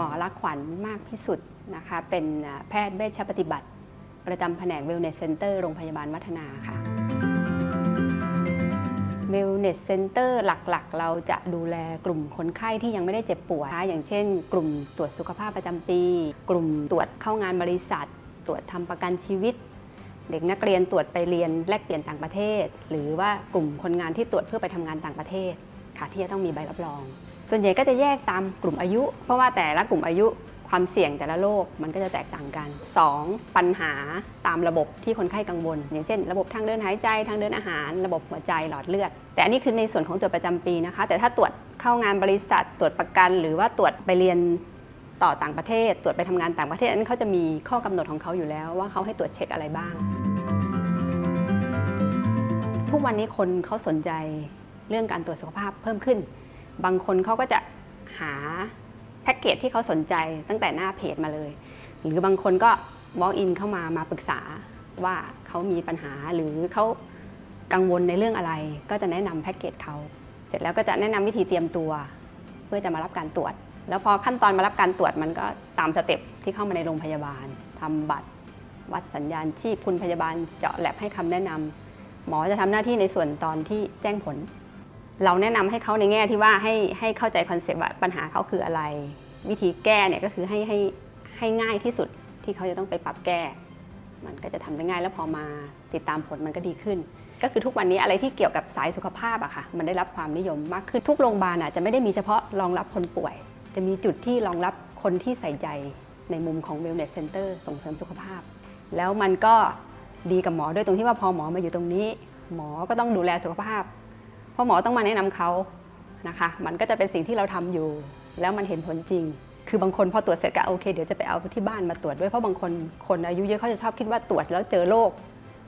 หมอรักขวัญมากที่สุดนะคะ เป็นแพทย์เวชปฏิบัติ ประจำแผนก Wellness Center โรงพยาบาลวัฒนาค่ะ Wellness Center หลักๆ เราจะดูแลกลุ่มคนไข้ที่ยังไม่ได้เจ็บป่วยนะคะอย่างเช่น กลุ่มตรวจสุขภาพประจำปี กลุ่มตรวจเข้างานบริษัท ตรวจทำประกันชีวิต เด็กนักเรียนตรวจไปเรียนแลกเปลี่ยนต่างประเทศ หรือว่ากลุ่มคนงานที่ตรวจเพื่อไปทำงานต่างประเทศค่ะที่จะต้องมีใบรับรอง ส่วนใหญ่ก็จะแยกตามกลุ่มอายุ เพราะว่าแต่ละกลุ่มอายุความเสี่ยงแต่ละโรคมันก็จะแตกต่างกัน 2. ปัญหาตามระบบที่คนไข้กังวล อย่างเช่น ระบบทางเดินหายใจทางเดินอาหาร ระบบหัวใจหลอดเลือด แต่อันนี้คือในส่วนของตรวจประจำปีนะคะ แต่ถ้าตรวจเข้างานบริษัทตรวจประกัน หรือว่าตรวจไปเรียนต่อต่างประเทศ ตรวจไปทำงานต่างประเทศอันนั้นเขาจะมีข้อกำหนดของเขาอยู่แล้ว ว่าเขาให้ตรวจเช็คอะไรบ้าง ทุกวันนี้คนเขาสนใจเรื่องการตรวจสุขภาพเพิ่มขึ้น บางคนเขาก็จะหาแพ็กเกจที่เขาสนใจตั้งแต่หน้าเพจมาเลย หรือบางคนก็ walk in เข้ามามาปรึกษาว่าเขามีปัญหาหรือเขากังวลในเรื่องอะไร ก็จะแนะนำแพ็กเกจเขาเสร็จแล้วก็จะแนะนำวิธีเตรียมตัว เพื่อจะมารับการตรวจ แล้วพอขั้นตอนมารับการตรวจมันก็ตามสเต็ปที่เข้ามาในโรงพยาบาลทำบัตร วัดสัญญาณชีพคุณพยาบาลเจาะแลบให้คำแนะนำหมอจะทำหน้าที่ในส่วนตอนที่แจ้งผล เราแนะนำให้เขาในแง่ที่ว่าให้ให้เข้าใจคอนเซปต์ว่าปัญหาเขาคืออะไร วิธีแก้เนี่ยก็คือให้ให้ให้ง่ายที่สุดที่เขาจะต้องไปปรับแก้ มันก็จะทำได้ง่ายแล้วพอมาติดตามผลมันก็ดีขึ้น ก็คือทุกวันนี้อะไรที่เกี่ยวกับสายสุขภาพอะค่ะ มันได้รับความนิยมมากขึ้นทุกโรงพยาบาลอะจะไม่ได้มีเฉพาะรองรับคนป่วย จะมีจุดที่รองรับคนที่ใส่ใจในมุมของ Wellness Center ส่งเสริมสุขภาพ แล้วมันก็ดีกับหมอด้วยตรงที่ว่าพอหมอมาอยู่ตรงนี้ หมอก็ต้องดูแลสุขภาพ ราะหมอต้องมาแนะนำเขานะคะ มันก็จะเป็นสิ่งที่เราทำอยู่ แล้วมันเห็นผลจริง คือบางคนพอตรวจเสร็จก็โอเคเดี๋ยวจะไปเอาที่บ้านมาตรวจด้วยเพราะบางคนคนอายุเยอะเขาจะชอบคิดว่าตรวจแล้วเจอโรค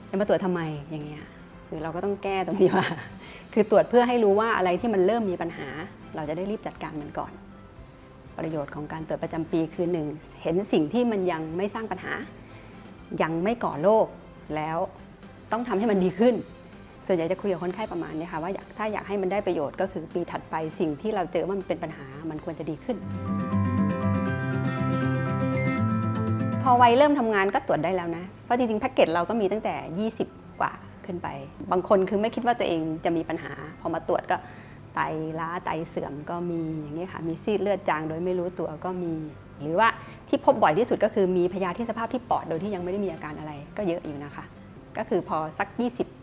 จะมาตรวจทำไมอย่างเงี้ยคือเราก็ต้องแก้ตรงนี้ว่า คือตรวจเพื่อให้รู้ว่าอะไรที่มันเริ่มมีปัญหา เราจะได้รีบจัดการมันก่อน ประโยชน์ของการตรวจประจำปีคือหนึ่งเห็นสิ่งที่มันยังไม่สร้างปัญหา ยังไม่ก่อโรคแล้วต้องทำให้มันดีขึ้น ส่วนใหญ่จะคุยกับคนไข้ประมาณนี้ค่ะว่าถ้าอยากให้มันได้ประโยชน์ก็คือปีถัดไปสิ่งที่เราเจอว่ามันเป็นปัญหามันควรจะดีขึ้น พอวัยเริ่มทำงานก็ตรวจได้แล้วนะ เพราะจริงๆแพ็กเกจเราก็มีตั้งแต่ 20 กว่าขึ้นไป บางคนคือไม่คิดว่าตัวเองจะมีปัญหา พอมาตรวจก็ไตล้าไตเสื่อมก็มีอย่างนี้ค่ะ มีซีดเลือดจางโดยไม่รู้ตัวก็มี หรือว่าที่พบบ่อยที่สุดก็คือมีพยาธิสภาพที่ปอดโดยที่ยังไม่ได้มีอาการอะไรก็เยอะอยู่นะคะ ก็คือพอสัก 20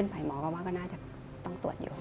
ขึ้นไปหมอก็ว่าก็น่าจะต้องตรวจอยู่